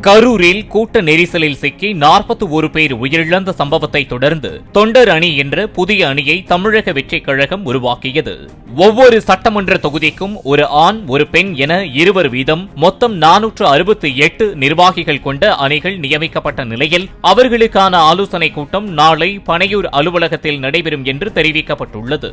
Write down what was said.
கரூரில் கூட்ட நெரிசலில் சிக்கி நாற்பத்தி ஒரு பேர் உயிரிழந்த சம்பவத்தை தொடர்ந்து தொண்டர் அணி என்ற புதிய அணியை தமிழக வெற்றிக் கழகம் உருவாக்கியது. ஒவ்வொரு சட்டமன்ற தொகுதிக்கும் ஒரு ஆண் ஒரு பெண் என இருவர் வீதம் மொத்தம் நானூற்று அறுபத்தி எட்டு நிர்வாகிகள் கொண்ட அணிகள் நியமிக்கப்பட்ட நிலையில் அவர்களுக்கான ஆலோசனைக் கூட்டம் நாளை பனையூர் அலுவலகத்தில் நடைபெறும் என்று தெரிவிக்கப்பட்டுள்ளது.